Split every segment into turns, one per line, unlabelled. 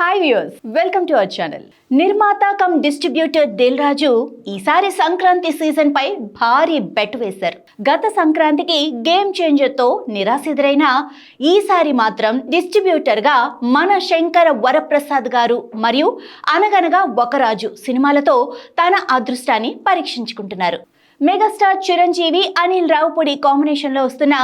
Hi viewers welcome to our channel నిర్మాత cum distributor Dil Raju ఈసారి Sankranti season పై భారీ బెట్ వేశారు. గత సంక్రాంతికి గేమ్ చేంజర్తో నిరాశ ఎదురైన ఈసారి మాత్రం డిస్ట్రిబ్యూటర్గా మన శంకర వరప్రసాద్ గారు మరియు అనగనగా ఒకరాజు సినిమాలతో తన అదృష్టాన్ని పరీక్షించుకుంటున్నారు. మెగాస్టార్ చిరంజీవి అనిల్ రావుపూడి కాంబినేషన్లో వస్తున్న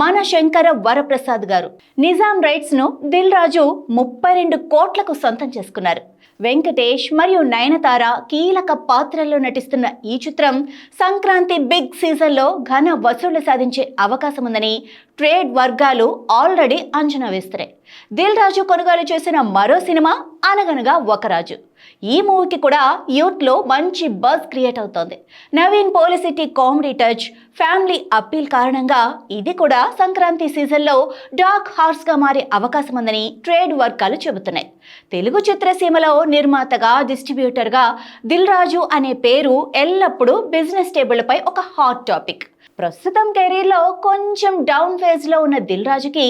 మన శంకర వరప్రసాద్ గారు. నిజాం రైట్స్ను దిల్ రాజు ముప్పై రెండు కోట్లకు సొంతం చేసుకున్నారు. వెంకటేష్ మరియు నయనతార కీలక పాత్రల్లో నటిస్తున్న ఈ చిత్రం సంక్రాంతి బిగ్ సీజన్లో ఘన వసూళ్ళు సాధించే అవకాశం ఉందని ట్రేడ్ వర్గాలు ఆల్రెడీ అంచనా వేస్తున్నాయి. దిల్ రాజు కొనుగోలు చేసిన మరో సినిమా అనగనగా ఒక రాజు. ఈ మూవీకి కూడా యూత్లో మంచి బజ్ క్రియేట్ అవుతోంది. Naveen Polishetty comedy touch family appeal కారణంగా ఇది కూడా సంక్రాంతి సీజన్లో డార్క్ హార్స్గా మారే అవకాశం ఉందని ట్రేడ్ వర్గాలు చెబుతున్నాయి. తెలుగు చిత్రసీమలో నిర్మాతగా డిస్ట్రిబ్యూటర్గా దిల్ రాజు అనే పేరు ఎల్లప్పుడూ బిజినెస్ టేబుల్పై ఒక హాట్ టాపిక్. ప్రస్తుతం కెరీర్లో కొంచెం డౌన్ ఫేజ్లో ఉన్న దిల్ రాజుకి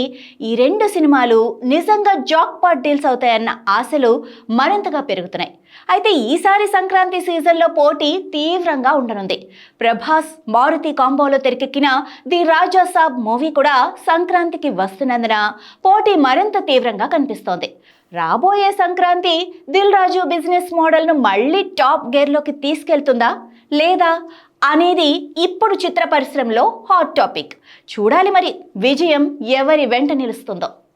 ఈ రెండు సినిమాలు నిజంగా జాక్ పాట్ డీల్స్ అవుతాయన్న ఆశలు మరింతగా పెరుగుతున్నాయి. అయితే ఈసారి సంక్రాంతి సీజన్లో పోటీ తీవ్రంగా ఉండనుంది. ప్రభాస్ మారుతి కాంబోలో తెరకెక్కిన ది రాజా సాబ్ మూవీ కూడా సంక్రాంతికి వస్తున్నందున పోటీ మరింత తీవ్రంగా కనిపిస్తోంది. రాబోయే సంక్రాంతి దిల్ రాజు బిజినెస్ మోడల్ను మళ్ళీ టాప్ గేర్లోకి తీసుకెళ్తుందా? లేదా అనేది ఇప్పుడు చిత్ర పరిశ్రమలో హాట్ టాపిక్ చూడాలి మరి విజయం ఎవరి వెంట నిలుస్తుందో.